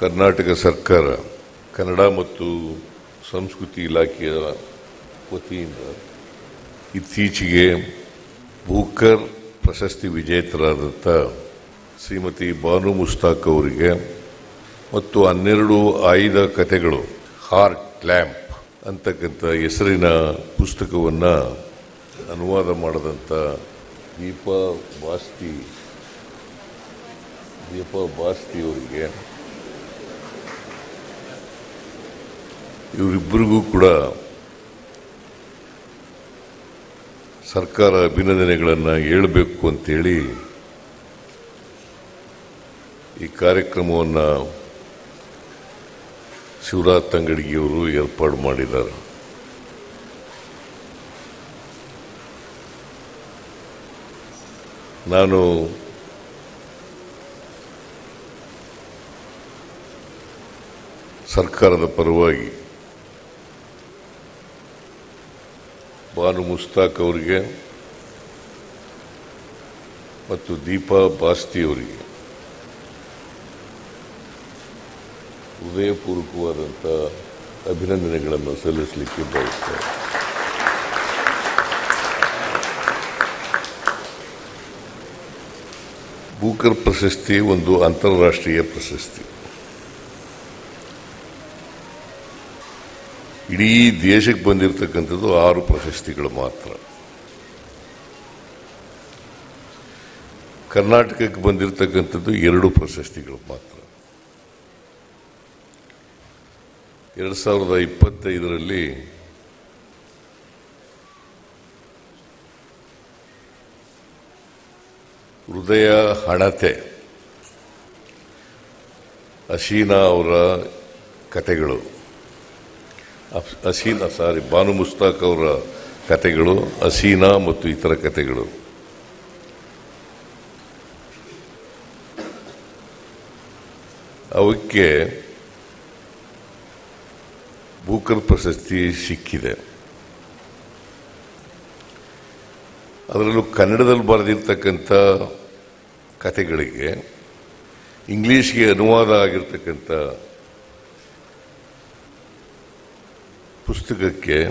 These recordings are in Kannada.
ಕರ್ನಾಟಕ ಸರ್ಕಾರ ಕನ್ನಡ ಮತ್ತು ಸಂಸ್ಕೃತಿ ಇಲಾಖೆಯ ವತಿಯಿಂದ ಇತ್ತೀಚೆಗೆ ಭೂಕರ್ ಪ್ರಶಸ್ತಿ ವಿಜೇತರಾದಂಥ ಶ್ರೀಮತಿ ಬಾನು ಮುಸ್ತಾಕ್ ಅವರಿಗೆ ಮತ್ತು ಹನ್ನೆರಡು ಆಯ್ದ ಕಥೆಗಳು, ಹಾರ್ಟ್ ಲ್ಯಾಂಪ್ ಅಂತಕ್ಕಂಥ ಹೆಸರಿನ ಪುಸ್ತಕವನ್ನು ಅನುವಾದ ಮಾಡಿದಂಥ ದೀಪಾ ಬಾಸ್ತಿ ದೀಪಾ ಬಾಸ್ತಿ ಅವರಿಗೆ ಇವರಿಬ್ಬರಿಗೂ ಕೂಡ ಸರ್ಕಾರ ಅಭಿನಂದನೆಗಳನ್ನು ಹೇಳಬೇಕು ಅಂತೇಳಿ ಈ ಕಾರ್ಯಕ್ರಮವನ್ನು ಶಿವರಾಜ್ ತಂಗಡಿಗಿಯವರು ಏರ್ಪಾಡು ಮಾಡಿದ್ದಾರೆ. ನಾನು ಸರ್ಕಾರದ ಪರವಾಗಿ ಬಾನು ಮುಸ್ತಾಕ್ ಅವರಿಗೆ ಮತ್ತು ದೀಪಾ ಬಾಸ್ತಿ ಅವರಿಗೆ. ಹೃದಯಪೂರ್ವಕವಾದಂಥ ಅಭಿನಂದನೆಗಳನ್ನು ಸಲ್ಲಿಸಲಿಕ್ಕೆ ಬಯಸ್ತಾರೆ ಬೂಕರ್ ಪ್ರಶಸ್ತಿ ಒಂದು ಅಂತಾರಾಷ್ಟ್ರೀಯ ಪ್ರಶಸ್ತಿ. ಇಡೀ ದೇಶಕ್ಕೆ ಬಂದಿರತಕ್ಕಂಥದ್ದು ಆರು ಪ್ರಶಸ್ತಿಗಳು ಮಾತ್ರ. ಕರ್ನಾಟಕಕ್ಕೆ ಬಂದಿರತಕ್ಕಂಥದ್ದು ಎರಡು ಪ್ರಶಸ್ತಿಗಳು ಮಾತ್ರ. ಎರಡು ಸಾವಿರದ ಇಪ್ಪತ್ತೈದರಲ್ಲಿ ಹೃದಯ ಹಣತೆ, ಅಶೀನಾ ಅವರ ಕತೆಗಳು. ಅಫ್- ಹಸೀನಾ ಸಾರಿ ಬಾನು ಮುಸ್ತಾಕ್ ಅವರ ಕತೆಗಳು ಅಸೀನಾ ಮತ್ತು ಇತರ ಕತೆಗಳು ಅವಕ್ಕೆ ಬೂಕರ್ ಪ್ರಶಸ್ತಿ ಸಿಕ್ಕಿದೆ. ಅದರಲ್ಲೂ ಕನ್ನಡದಲ್ಲಿ ಬರೆದಿರ್ತಕ್ಕಂಥ ಕತೆಗಳಿಗೆ ಇಂಗ್ಲೀಷ್ಗೆ ಅನುವಾದ ಆಗಿರ್ತಕ್ಕಂಥ ಪುಸ್ತಕಕ್ಕೆ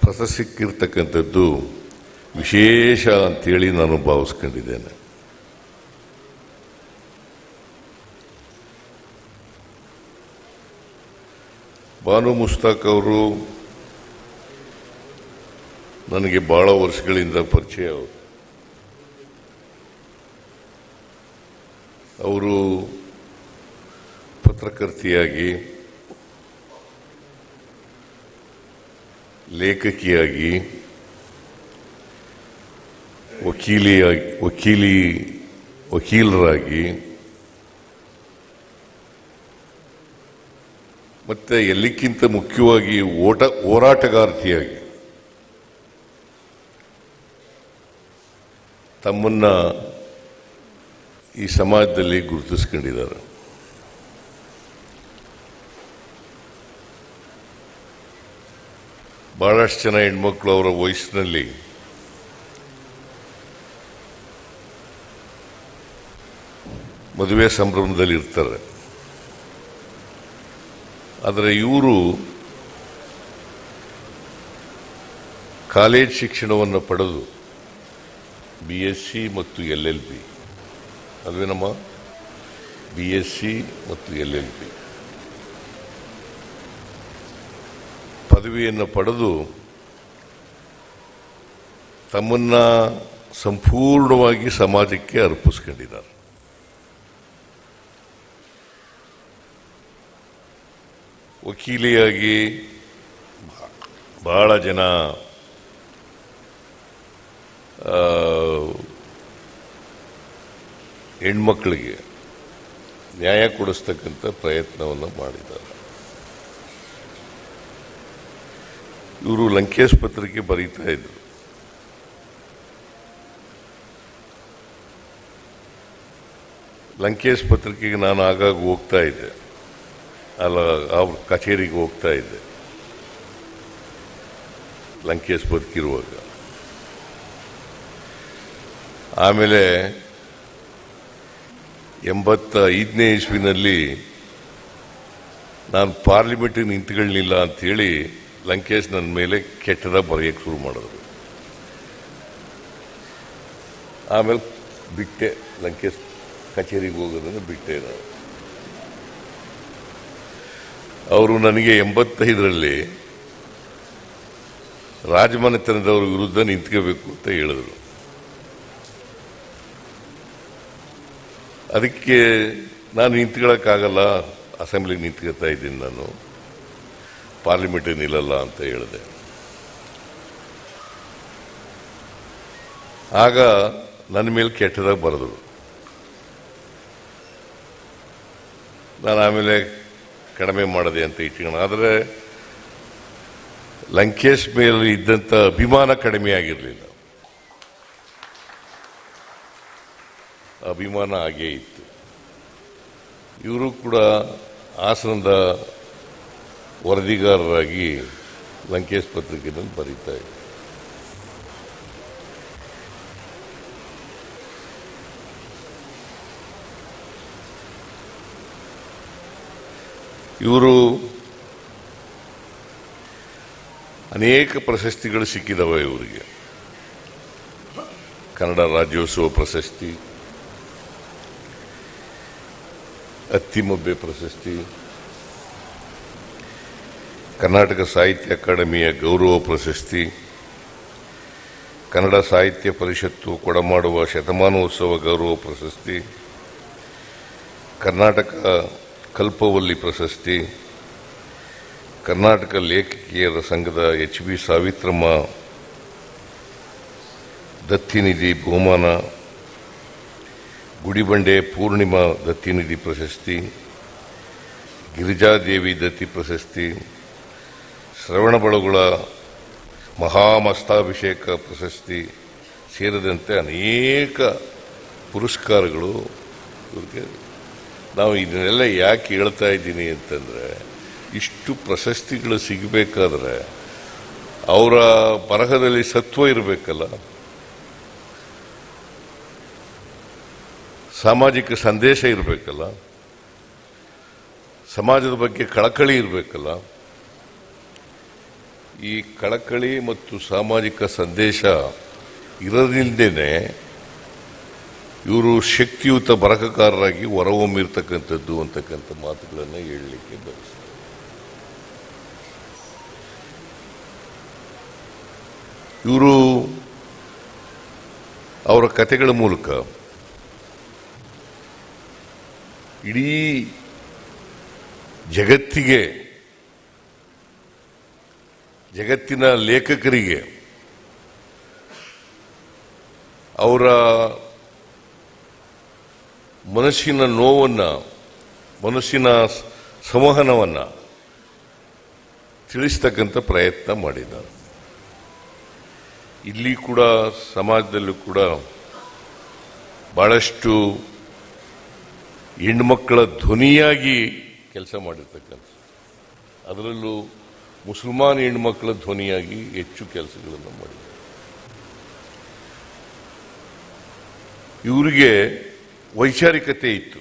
ಪ್ರಶಸ್ತಿ ಸಿಕ್ಕಿರ್ತಕ್ಕಂಥದ್ದು ವಿಶೇಷ ಅಂತೇಳಿ ನಾನು ಭಾವಿಸ್ಕೊಂಡಿದ್ದೇನೆ. ಬಾನು ಮುಸ್ತಾಕ್ ಅವರು ನನಗೆ ಬಹಳ ವರ್ಷಗಳಿಂದ ಪರಿಚಯ ಅವರು. ಅವರು ಪತ್ರಕರ್ತೆಯಾಗಿ ಲೇಖಕಿಯಾಗಿ ವಕೀಲಿಯಾಗಿ ವಕೀಲಿ ವಕೀಲರಾಗಿ ಮತ್ತೆ ಎಲ್ಲಕ್ಕಿಂತ ಮುಖ್ಯವಾಗಿ ಓಟ ಹೋರಾಟಗಾರ್ತಿಯಾಗಿ ತಮ್ಮನ್ನ ಈ ಸಮಾಜದಲ್ಲಿ ಗುರುತಿಸ್ಕೊಂಡಿದ್ದಾರೆ. ಬಹಳಷ್ಟು ಜನ ಹೆಣ್ಮಕ್ಳು ಅವರ ವಯಸ್ಸಿನಲ್ಲಿ ಮದುವೆ ಸಂಭ್ರಮದಲ್ಲಿ ಇರ್ತಾರೆ. ಆದರೆ ಇವರು ಕಾಲೇಜ್ ಶಿಕ್ಷಣವನ್ನು ಪಡೆದು ಬಿ ಎಸ್ ಸಿ ಮತ್ತು ಎಲ್ ಎಲ್ ಬಿ ಅಲ್ವೇನಮ್ಮ? ಬಿ ಎಸ್ ಸಿ ಮತ್ತು ಎಲ್ ಎಲ್ ಬಿ ಪದವಿಯನ್ನು ಪಡೆದು ತಮ್ಮನ್ನ ಸಂಪೂರ್ಣವಾಗಿ ಸಮಾಜಕ್ಕೆ ಅರ್ಪಿಸ್ಕೊಂಡಿದ್ದಾರೆ. ವಕೀಲಿಯಾಗಿ ಬಹಳ ಜನ ಹೆಣ್ಮಕ್ಳಿಗೆ ನ್ಯಾಯ ಕೊಡಿಸ್ತಕ್ಕಂಥ ಪ್ರಯತ್ನವನ್ನು ಮಾಡಿದ್ದಾರೆ. ಇವರು ಲಂಕೇಶ್ ಪತ್ರಿಕೆ ಬರೀತಾ ಇದ್ರು. ಲಂಕೇಶ್ ಪತ್ರಿಕೆಗೆ ನಾನು ಆಗಾಗ ಹೋಗ್ತಾ ಇದ್ದೆ. ಅಲ್ಲ, ಅವ್ರ ಕಚೇರಿಗೆ ಹೋಗ್ತಾ ಇದ್ದೆ. ಲಂಕೇಶ್ ಬದುಕಿರುವಾಗ ಆಮೇಲೆ ಎಂಬತ್ತ ಐದನೇ ಇಸ್ವಿನಲ್ಲಿ ನಾನು ಪಾರ್ಲಿಮೆಂಟಿಗೆ ನಿಂತ್ಕೊಳ್ಳಲಿಲ್ಲ ಅಂತೇಳಿ ಲಂಕೇಶ್ ನನ್ನ ಮೇಲೆ ಕೆಟ್ಟದ ಬರೆಯೋಕ್ಕೆ ಶುರು ಮಾಡಿದ್ರು. ಆಮೇಲೆ ಬಿಟ್ಟೆ, ಲಂಕೇಶ್ ಕಚೇರಿಗೆ ಹೋಗೋದನ್ನು ಬಿಟ್ಟೆ ನಾನು. ಅವರು ನನಗೆ ಎಂಬತ್ತೈದರಲ್ಲಿ ರಾಜಮನೆತನದವ್ರ ವಿರುದ್ಧ ನಿಂತ್ಕೋಬೇಕು ಅಂತ ಹೇಳಿದ್ರು. ಅದಕ್ಕೆ ನಾನು ನಿಂತ್ಕೊಳ್ಳೋಕ್ಕಾಗಲ್ಲ ಅಸೆಂಬ್ಲಿಗೆ ನಿಂತ್ಕೋತಾ ಇದ್ದೀನಿ ನಾನು. ಪಾರ್ಲಿಮೆಂಟ್ ನಿಲ್ಲಲ್ಲ ಅಂತ ಹೇಳಿದೆ. ಆಗ ನನ್ನ ಮೇಲೆ ಕೆಟ್ಟದಾಗ ಬರೆದರು ನಾನು ಆಮೇಲೆ ಕಡಿಮೆ ಮಾಡಿದೆ ಅಂತ ಇಟ್ಕೊಂಡು ಆದರೆ ಲಂಕೇಶ್ ಮೇಲೆ ಇದ್ದಂಥ ಅಭಿಮಾನ ಕಡಿಮೆ ಆಗಿರಲಿಲ್ಲ. ಅಭಿಮಾನ ಹಾಗೇ ಇತ್ತು. ಇವರು ಕೂಡ ಹಾಸನದ ವರದಿಗಾರರಾಗಿ ಲಂಕೇಶ್ ಪತ್ರಿಕೆಯನ್ನು ಬರೀತಾ ಇದ್ದಾರೆ ಇವರು ಅನೇಕ ಪ್ರಶಸ್ತಿಗಳು ಸಿಕ್ಕಿದವೆ ಇವರಿಗೆ. ಕನ್ನಡ ರಾಜ್ಯೋತ್ಸವ ಪ್ರಶಸ್ತಿ, ಅತ್ತಿಮೊಬ್ಬೆ ಪ್ರಶಸ್ತಿ ಕರ್ನಾಟಕ ಸಾಹಿತ್ಯ ಅಕಾಡೆಮಿಯ ಗೌರವ ಪ್ರಶಸ್ತಿ, ಕನ್ನಡ ಸಾಹಿತ್ಯ ಪರಿಷತ್ತು ಕೊಡಮಾಡುವ ಶತಮಾನೋತ್ಸವ ಗೌರವ ಪ್ರಶಸ್ತಿ, ಕರ್ನಾಟಕ ಕಲ್ಪವಲ್ಲಿ ಪ್ರಶಸ್ತಿ, ಕರ್ನಾಟಕ ಲೇಖಕಿಯರ ಸಂಘದ ಎಚ್ ಬಿ ಸಾವಿತ್ರಮ್ಮ, ದತ್ತಿನಿಧಿ ಬಹುಮಾನ, ಗುಡಿಬಂಡೆ ಪೂರ್ಣಿಮಾ ದತ್ತಿನಿಧಿ ಪ್ರಶಸ್ತಿ, ಗಿರಿಜಾದೇವಿ ದತ್ತಿ ಪ್ರಶಸ್ತಿ ಶ್ರವಣಬಳಗುಳ ಮಹಾಮಸ್ತಾಭಿಷೇಕ ಪ್ರಶಸ್ತಿ ಸೇರಿದಂತೆ ಅನೇಕ ಪುರಸ್ಕಾರಗಳು ಇವ್ರಿಗೆ. ನಾವು ಇದನ್ನೆಲ್ಲ ಯಾಕೆ ಹೇಳ್ತಾ ಇದ್ದೀನಿ ಅಂತಂದರೆ, ಇಷ್ಟು ಪ್ರಶಸ್ತಿಗಳು ಸಿಗಬೇಕಾದ್ರೆ ಅವರ ಬರಹದಲ್ಲಿ ಸತ್ವ ಇರಬೇಕಲ್ಲ. ಸಾಮಾಜಿಕ ಸಂದೇಶ ಇರಬೇಕಲ್ಲ. ಸಮಾಜದ ಬಗ್ಗೆ ಕಳಕಳಿ ಇರಬೇಕಲ್ಲ. ಈ ಕಳಕಳಿ ಮತ್ತು ಸಾಮಾಜಿಕ ಸಂದೇಶ ಇರೋದ್ರಿಂದೇನೆ ಇವರು ಶಕ್ತಿಯುತ ಬರಹಗಾರರಾಗಿ ಹೊರಹೊಮ್ಮಿರ್ತಕ್ಕಂಥದ್ದು ಅಂತಕ್ಕಂಥ ಮಾತುಗಳನ್ನು ಹೇಳಲಿಕ್ಕೆ ಬಯಸ್ತಾರೆ ಇವರು ಅವರ ಕತೆಗಳ ಮೂಲಕ ಇಡೀ ಜಗತ್ತಿಗೆ ಜಗತ್ತಿನ ಲೇಖಕರಿಗೆ, ಅವರ ಮನಸ್ಸಿನ ನೋವನ್ನು, ಮನಸ್ಸಿನ ಸಂವಹನವನ್ನು ತಿಳಿಸ್ತಕ್ಕಂಥ ಪ್ರಯತ್ನ ಮಾಡಿದ್ದಾರೆ. ಇಲ್ಲಿ ಕೂಡ, ಸಮಾಜದಲ್ಲೂ ಕೂಡ ಬಹಳಷ್ಟು ಹೆಣ್ಮಕ್ಕಳ ಧ್ವನಿಯಾಗಿ ಕೆಲಸ ಮಾಡಿರ್ತಕ್ಕಂಥ ಅದರಲ್ಲೂ ಮುಸಲ್ಮಾನ್ ಹೆಣ್ಮಕ್ಳ ಧ್ವನಿಯಾಗಿ ಹೆಚ್ಚು ಕೆಲಸಗಳನ್ನು ಮಾಡಿದ್ದಾರೆ ಇವರಿಗೆ ವೈಚಾರಿಕತೆ ಇತ್ತು.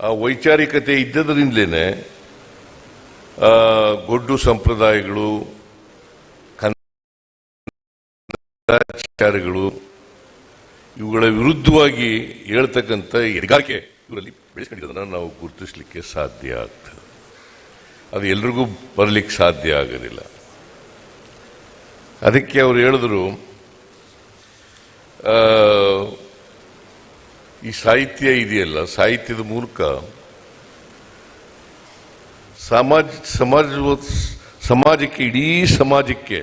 ಆ ವೈಚಾರಿಕತೆ ಇದ್ದದರಿಂದಲೇ ಗೊಡ್ಡು ಸಂಪ್ರದಾಯಗಳು, ಕನ್ನಡಾಚಾರಗಳು, ಇವುಗಳ ವಿರುದ್ಧವಾಗಿ ಹೇಳ್ತಕ್ಕಂಥ ಎರಿಗಾರಿಕೆ ಇವರಲ್ಲಿ ಬೆಳೆಸ್ಕೊಂಡಿರೋದನ್ನು ನಾವು ಗುರುತಿಸಲಿಕ್ಕೆ ಸಾಧ್ಯ ಆಗ್ತದೆ. ಅದು ಎಲ್ರಿಗೂ ಬರಲಿಕ್ಕೆ ಸಾಧ್ಯ ಆಗೋದಿಲ್ಲ. ಅದಕ್ಕೆ ಅವರು ಹೇಳಿದ್ರು ಈ ಸಾಹಿತ್ಯ ಇದೆಯಲ್ಲ, ಸಾಹಿತ್ಯದ ಮೂಲಕ ಸಮಾಜ ಸಮಾಜ, ಸಮಾಜಕ್ಕೆ, ಇಡೀ ಸಮಾಜಕ್ಕೆ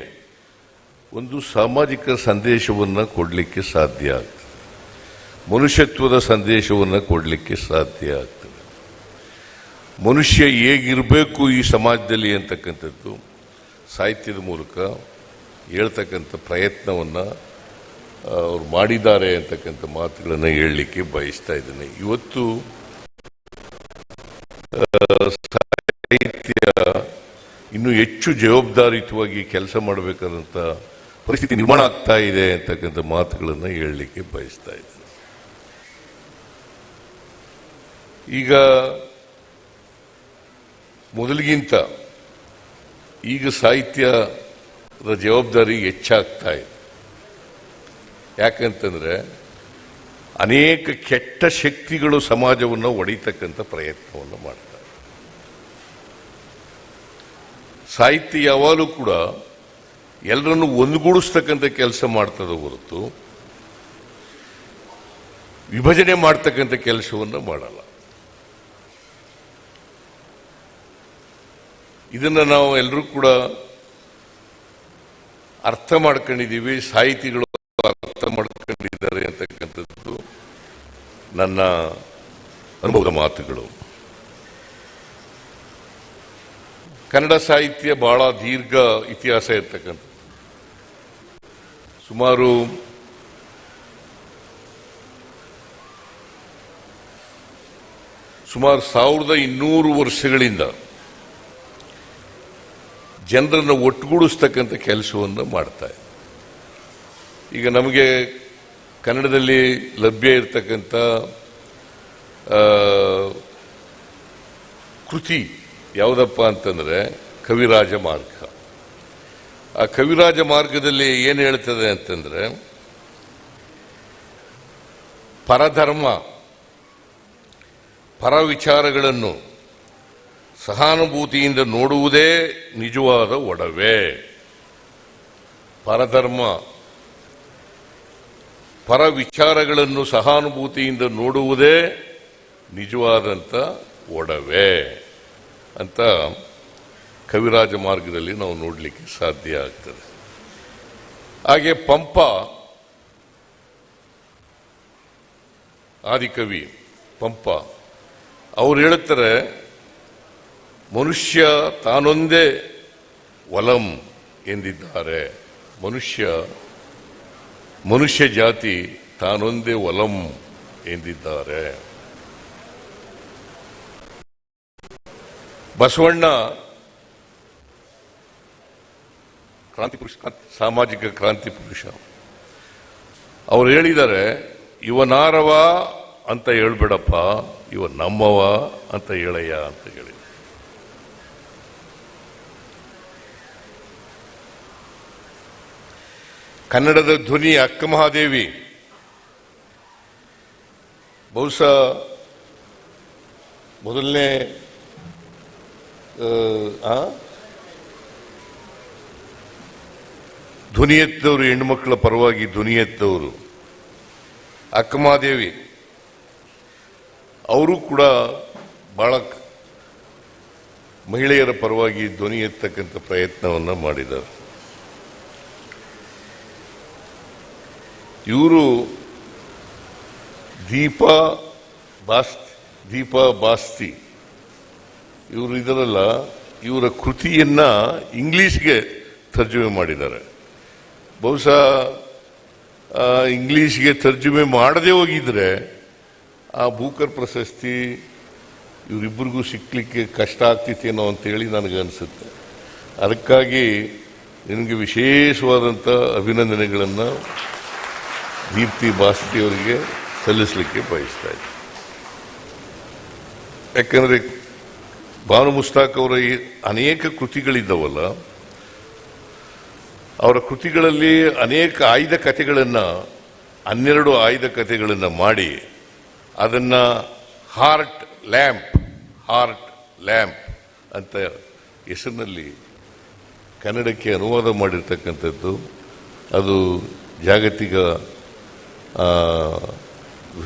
ಒಂದು ಸಾಮಾಜಿಕ ಸಂದೇಶವನ್ನು ಕೊಡಲಿಕ್ಕೆ ಸಾಧ್ಯ ಆಗ್ತದೆ. ಮನುಷ್ಯತ್ವದ ಸಂದೇಶವನ್ನು ಕೊಡಲಿಕ್ಕೆ ಸಾಧ್ಯ ಆಗ್ತದೆ. ಮನುಷ್ಯ ಹೇಗಿರಬೇಕು ಈ ಸಮಾಜದಲ್ಲಿ ಅಂತಕ್ಕಂಥದ್ದು ಸಾಹಿತ್ಯದ ಮೂಲಕ ಹೇಳ್ತಕ್ಕಂಥ ಪ್ರಯತ್ನವನ್ನು ಅವ್ರು ಮಾಡಿದ್ದಾರೆ ಅಂತಕ್ಕಂಥ ಮಾತುಗಳನ್ನು ಹೇಳಲಿಕ್ಕೆ ಬಯಸ್ತಾ ಇದ್ದೇನೆ. ಇವತ್ತು ಸಾಹಿತ್ಯ ಇನ್ನೂ ಹೆಚ್ಚು ಜವಾಬ್ದಾರಿಯುತವಾಗಿ ಕೆಲಸ ಮಾಡಬೇಕಾದಂಥ ಪರಿಸ್ಥಿತಿ ನಿರ್ಮಾಣ ಆಗ್ತಾ ಇದೆ ಅಂತಕ್ಕಂಥ ಮಾತುಗಳನ್ನು ಹೇಳಲಿಕ್ಕೆ ಬಯಸ್ತಾ ಇದ್ದೇನೆ. ಈಗ ಮೊದಲಿಗಿಂತ ಈಗ ಸಾಹಿತ್ಯದ ಜವಾಬ್ದಾರಿ ಹೆಚ್ಚಾಗ್ತಾ ಇದೆ. ಯಾಕಂತಂದ್ರೆ ಅನೇಕ ಕೆಟ್ಟ ಶಕ್ತಿಗಳು ಸಮಾಜವನ್ನು ಒಡೆಯತಕ್ಕಂಥ ಪ್ರಯತ್ನವನ್ನು ಮಾಡ್ತಾರೆ. ಸಾಹಿತ್ಯ ಯಾವಾಗಲೂ ಕೂಡ ಎಲ್ಲರನ್ನು ಒಂದುಗೂಡಿಸ್ತಕ್ಕಂಥ ಕೆಲಸ ಮಾಡ್ತದೆ ಹೊರತು ವಿಭಜನೆ ಮಾಡ್ತಕ್ಕಂಥ ಕೆಲಸವನ್ನು ಮಾಡಲ್ಲ. ಇದನ್ನು ನಾವು ಎಲ್ಲರೂ ಕೂಡ ಅರ್ಥ ಮಾಡ್ಕೊಂಡಿದ್ದೀವಿ, ಸಾಹಿತಿಗಳು ಅರ್ಥ ಮಾಡ್ಕೊಂಡಿದ್ದಾರೆ ಅಂತಕ್ಕಂಥದ್ದು ನನ್ನ ಅನುಭವದ ಮಾತುಗಳು. ಕನ್ನಡ ಸಾಹಿತ್ಯ ಬಹಳ ದೀರ್ಘ ಇತಿಹಾಸ ಇರ್ತಕ್ಕಂಥ ಸುಮಾರು ಸುಮಾರು ಸಾವಿರದ ಇನ್ನೂರು ವರ್ಷಗಳಿಂದ ಜನರನ್ನು ಒಟ್ಟುಗೂಡಿಸ್ತಕ್ಕಂಥ ಕೆಲಸವನ್ನು ಮಾಡ್ತಾ ಇದೆ ಈಗ ನಮಗೆ ಕನ್ನಡದಲ್ಲಿ ಲಭ್ಯ ಇರತಕ್ಕಂಥ ಕೃತಿ ಯಾವುದಪ್ಪ ಅಂತಂದರೆ ಕವಿರಾಜ ಮಾರ್ಗ. ಆ ಕವಿರಾಜ ಮಾರ್ಗದಲ್ಲಿ ಏನು ಹೇಳ್ತದೆ ಅಂತಂದರೆ, ಪರಧರ್ಮ ಪರ ವಿಚಾರಗಳನ್ನು ಸಹಾನುಭೂತಿಯಿಂದ ನೋಡುವುದೇ ನಿಜವಾದ ಒಡವೆ. ಪರಧರ್ಮ. ಪರ ವಿಚಾರಗಳನ್ನು ಸಹಾನುಭೂತಿಯಿಂದ ನೋಡುವುದೇ ನಿಜವಾದಂಥ ಒಡವೆ. ಅಂತ ಕವಿರಾಜ ಮಾರ್ಗದಲ್ಲಿ ನಾವು ನೋಡಲಿಕ್ಕೆ ಸಾಧ್ಯ ಆಗ್ತದೆ. ಹಾಗೆ ಪಂಪ. ಆದಿಕವಿ ಪಂಪ. ಅವ್ರು ಹೇಳುತ್ತಾರೆ ಮನುಷ್ಯ ತಾನೊಂದೇ ಒಲಂ ಎಂದಿದ್ದಾರೆ. ಮನುಷ್ಯ ಮನುಷ್ಯ ಜಾತಿ ತಾನೊಂದೇ ಒಲಂ ಎಂದಿದ್ದಾರೆ. ಬಸವಣ್ಣ ಕ್ರಾಂತಿ ಪುರುಷ, ಸಾಮಾಜಿಕ ಕ್ರಾಂತಿ ಪುರುಷ. ಅವ್ರು ಹೇಳಿದ್ದಾರೆ ಇವನಾರವ ಅಂತ ಹೇಳ್ಬೇಡಪ್ಪ, ಇವ ನಮ್ಮವ ಅಂತ ಹೇಳಯ್ಯ ಅಂತ ಹೇಳಿ ಕನ್ನಡದ ಧ್ವನಿ ಅಕ್ಕ ಮಹಾದೇವಿ. ಬಹುಶಃ ಮೊದಲನೇ ಧ್ವನಿ ಎತ್ತವರು ಹೆಣ್ಣುಮಕ್ಕಳ ಪರವಾಗಿ ಧ್ವನಿ ಎತ್ತವರು ಅಕ್ಕಮಹಾದೇವಿ ಅವರು ಕೂಡ ಬಹಳ ಮಹಿಳೆಯರ ಪರವಾಗಿ ಧ್ವನಿ ಎತ್ತಕ್ಕಂಥ ಪ್ರಯತ್ನವನ್ನು ಮಾಡಿದ್ದಾರೆ. ಇವರು ದೀಪ ಬಾಸ್ತಿ ದೀಪ ಬಾಸ್ತಿ. ಇವರು ಇದರಲ್ಲ, ಇವರ ಕೃತಿಯನ್ನ ಇಂಗ್ಲಿಷ್ಗೆ ತರ್ಜುಮೆ ಮಾಡಿದ್ದಾರೆ. ಬಹುಶಃ ಇಂಗ್ಲೀಷ್ಗೆ ತರ್ಜುಮೆ ಮಾಡದೆ ಹೋಗಿದ್ರೆ, ಆ ಭೂಕರ್ ಪ್ರಶಸ್ತಿ ಇವರಿಬ್ಬರಿಗೂ ಸಿಕ್ಕಲಿಕ್ಕೆ ಕಷ್ಟ ಆಗ್ತಿತ್ತೇನೋ ಅಂತೇಳಿ ನನಗೆ ಅನಿಸುತ್ತೆ. ಅದಕ್ಕಾಗಿ ನಿಮಗೆ ವಿಶೇಷವಾದಂಥ ಅಭಿನಂದನೆಗಳನ್ನು ದೀಪ್ತಿ ಬಾಸ್ತಿ ಅವರಿಗೆ ಸಲ್ಲಿಸಲಿಕ್ಕೆ ಬಯಸ್ತಾ ಇದ್ದೀನಿ ಯಾಕೆಂದರೆ ಬಾನು ಮುಸ್ತಾಕ್ ಅವರ ಈ ಅನೇಕ ಕೃತಿಗಳಿದ್ದವಲ್ಲ, ಅವರ ಕೃತಿಗಳಲ್ಲಿ ಅನೇಕ ಆಯ್ದ ಕಥೆಗಳನ್ನು, ಹನ್ನೆರಡು ಆಯ್ದ ಕಥೆಗಳನ್ನು ಮಾಡಿ, ಅದನ್ನು ಹಾರ್ಟ್ ಲ್ಯಾಂಪ್ ಹಾರ್ಟ್ ಲ್ಯಾಂಪ್ ಅಂತ ಹೆಸರಿನಲ್ಲಿ ಕನ್ನಡಕ್ಕೆ ಅನುವಾದ ಮಾಡಿರ್ತಕ್ಕಂಥದ್ದು. ಅದು ಜಾಗತಿಕ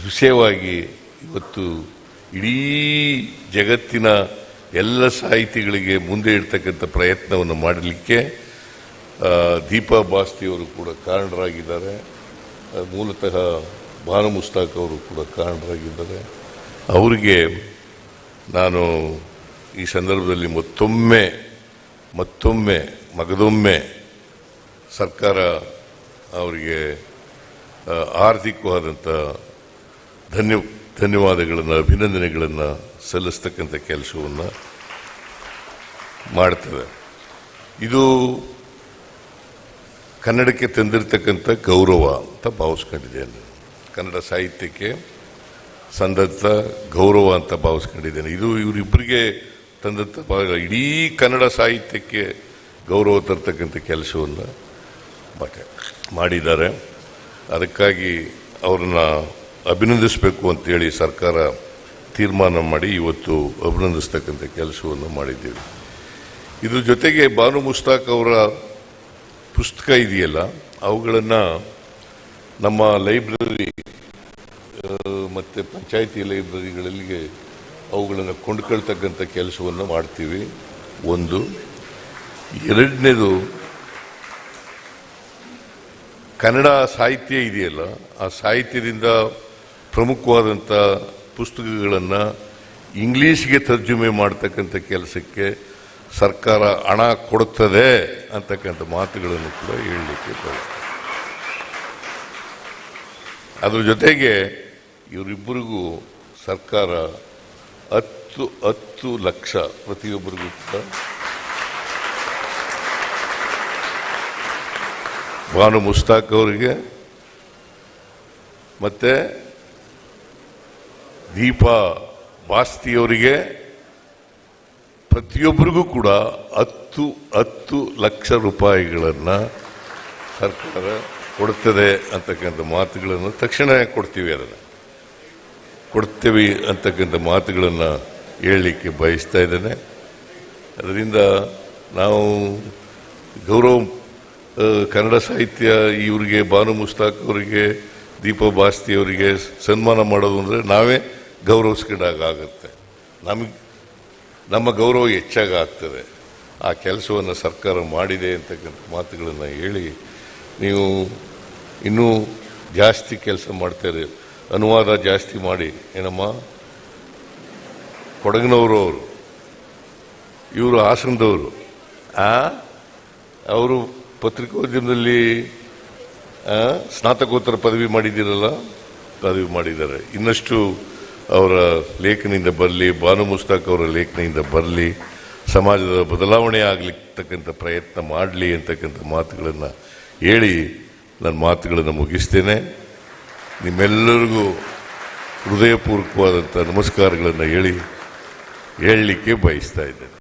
ವಿಷಯವಾಗಿ ಇವತ್ತು ಇಡೀ ಜಗತ್ತಿನ ಎಲ್ಲ ಸಾಹಿತಿಗಳಿಗೆ ಮುಂದೆ ಇಡ್ತಕ್ಕಂಥ ಪ್ರಯತ್ನವನ್ನು ಮಾಡಲಿಕ್ಕೆ ದೀಪಾ ಬಾಸ್ತಿ ಅವರು ಕೂಡ ಕಾರಣರಾಗಿದ್ದಾರೆ. ಮೂಲತಃ ಭಾನು ಮುಸ್ತಾಕ್ ಅವರು ಕೂಡ ಕಾರಣರಾಗಿದ್ದಾರೆ. ಅವರಿಗೆ ನಾನು ಈ ಸಂದರ್ಭದಲ್ಲಿ ಮತ್ತೊಮ್ಮೆ ಮತ್ತೊಮ್ಮೆ, ಮಗದೊಮ್ಮೆ ಸರ್ಕಾರ ಅವರಿಗೆ ಆರ್ಥಿಕವಾದಂಥ ಧನ್ಯ, ಧನ್ಯವಾದಗಳನ್ನು, ಅಭಿನಂದನೆಗಳನ್ನು ಸಲ್ಲಿಸ್ತಕ್ಕಂಥ ಕೆಲಸವನ್ನು ಮಾಡ್ತದೆ ಇದು ಕನ್ನಡಕ್ಕೆ ತಂದಿರತಕ್ಕಂಥ ಗೌರವ ಅಂತ ಭಾವಿಸ್ಕೊಂಡಿದ್ದೇನೆ ಕನ್ನಡ ಸಾಹಿತ್ಯಕ್ಕೆ ಸಂದಂಥ ಗೌರವ ಅಂತ ಭಾವಿಸ್ಕೊಂಡಿದ್ದೇನೆ. ಇದು ಇವರಿಬ್ಬರಿಗೆ ತಂದಂಥ ಭಾಗ. ಇಡೀ ಕನ್ನಡ ಸಾಹಿತ್ಯಕ್ಕೆ ಗೌರವ ತರ್ತಕ್ಕಂಥ ಕೆಲಸವನ್ನು ಮಾಡಿ ಮಾಡಿದ್ದಾರೆ. ಅದಕ್ಕಾಗಿ ಅವ್ರನ್ನ ಅಭಿನಂದಿಸಬೇಕು ಅಂತೇಳಿ ಸರ್ಕಾರ ತೀರ್ಮಾನ ಮಾಡಿ ಇವತ್ತು ಅಭಿನಂದಿಸ್ತಕ್ಕಂಥ ಕೆಲಸವನ್ನು ಮಾಡಿದ್ದೀವಿ. ಇದ್ರ ಜೊತೆಗೆ ಬಾನು ಮುಸ್ತಾಕ್ ಅವರ ಪುಸ್ತಕ ಇದೆಯಲ್ಲ, ಅವುಗಳನ್ನು ನಮ್ಮ ಲೈಬ್ರರಿ ಮತ್ತು ಪಂಚಾಯಿತಿ ಲೈಬ್ರರಿಗಳಿಗೆ ಅವುಗಳನ್ನು ಕೊಂಡ್ಕೊಳ್ತಕ್ಕಂಥ ಕೆಲಸವನ್ನು ಮಾಡ್ತೀವಿ. ಒಂದು. ಎರಡನೇದು ಕನ್ನಡ ಸಾಹಿತ್ಯ ಇದೆಯಲ್ಲ, ಆ ಸಾಹಿತ್ಯದಿಂದ ಪ್ರಮುಖವಾದಂಥ ಪುಸ್ತಕಗಳನ್ನು ಇಂಗ್ಲೀಷ್ಗೆ ತರ್ಜುಮೆ ಮಾಡ್ತಕ್ಕಂಥ ಕೆಲಸಕ್ಕೆ ಸರ್ಕಾರ ಹಣ ಕೊಡುತ್ತದೆ ಅಂತಕ್ಕಂಥ ಮಾತುಗಳನ್ನು ಕೂಡ ಹೇಳಲಿಕ್ಕೆ ಬರುತ್ತೆ ಅದ್ರ ಜೊತೆಗೆ ಇವರಿಬ್ಬರಿಗೂ ಸರ್ಕಾರ ಹತ್ತು ಹತ್ತು ಲಕ್ಷ ಪ್ರತಿಯೊಬ್ಬರಿಗೂ ಕೂಡ ಬಾನು ಮುಸ್ತಾಕ್ ಅವರಿಗೆ, ಮತ್ತೆ ದೀಪಾ ಬಾಸ್ತಿಯವರಿಗೆ ಪ್ರತಿಯೊಬ್ಬರಿಗೂ ಕೂಡ ಹತ್ತು ಹತ್ತು ಲಕ್ಷ ರೂಪಾಯಿಗಳನ್ನು ಸರ್ಕಾರ ಕೊಡ್ತದೆ ಅಂತಕ್ಕಂಥ ಮಾತುಗಳನ್ನು ತಕ್ಷಣ ಕೊಡ್ತೀವಿ ಅದನ್ನು. ಕೊಡ್ತೀವಿ ಅಂತಕ್ಕಂಥ ಮಾತುಗಳನ್ನು ಹೇಳಲಿಕ್ಕೆ ಬಯಸ್ತಾ ಇದ್ದೇನೆ. ಅದರಿಂದ ನಾವು ಗೌರವ ಕನ್ನಡ ಸಾಹಿತ್ಯ ಇವರಿಗೆ ಬಾನು ಮುಸ್ತಾಕ್ ಅವರಿಗೆ, ದೀಪ ಬಾಸ್ತಿ ಅವರಿಗೆ ಸನ್ಮಾನ ಮಾಡೋದು ಅಂದರೆ ನಾವೇ ಗೌರವಿಸ್ಕೊಂಡಾಗುತ್ತೆ ನಮಗೆ, ನಮ್ಮ ಗೌರವ ಹೆಚ್ಚಾಗ ಆಗ್ತದೆ ಆ ಕೆಲಸವನ್ನು ಸರ್ಕಾರ ಮಾಡಿದೆ ಅಂತಕ್ಕಂಥ ಮಾತುಗಳನ್ನು ಹೇಳಿ ನೀವು ಇನ್ನೂ ಜಾಸ್ತಿ ಕೆಲಸ ಮಾಡ್ತಾರೆ ಅನುವಾದ ಜಾಸ್ತಿ ಮಾಡಿ. ಏನಮ್ಮ? ಕೊಡಗಿನವರು ಅವರು. ಇವರು ಹಾಸನದವರು. ಅವರು ಪತ್ರಿಕೋದ್ಯಮದಲ್ಲಿ ಸ್ನಾತಕೋತ್ತರ ಪದವಿ ಮಾಡಿದ್ದೀರಲ್ಲ? ಪದವಿ ಮಾಡಿದ್ದಾರೆ. ಇನ್ನಷ್ಟು ಅವರ ಲೇಖನಿಂದ ಬರಲಿ ಬಾನು ಮುಸ್ತಾಕ್ ಅವರ ಲೇಖನಿಂದ ಬರಲಿ, ಸಮಾಜದ ಬದಲಾವಣೆ ಆಗಲಿಕ್ಕಂಥ ಪ್ರಯತ್ನ ಮಾಡಲಿ ಅಂತಕ್ಕಂಥ ಮಾತುಗಳನ್ನು ಹೇಳಿ ನನ್ನ ಮಾತುಗಳನ್ನು ಮುಗಿಸ್ತೇನೆ. ನಿಮ್ಮೆಲ್ಲರಿಗೂ ಹೃದಯಪೂರ್ವಕವಾದಂಥ ನಮಸ್ಕಾರಗಳನ್ನು ಹೇಳಿ, ಹೇಳಲಿಕ್ಕೆ ಬಯಸ್ತಾ ಇದ್ದೇನೆ.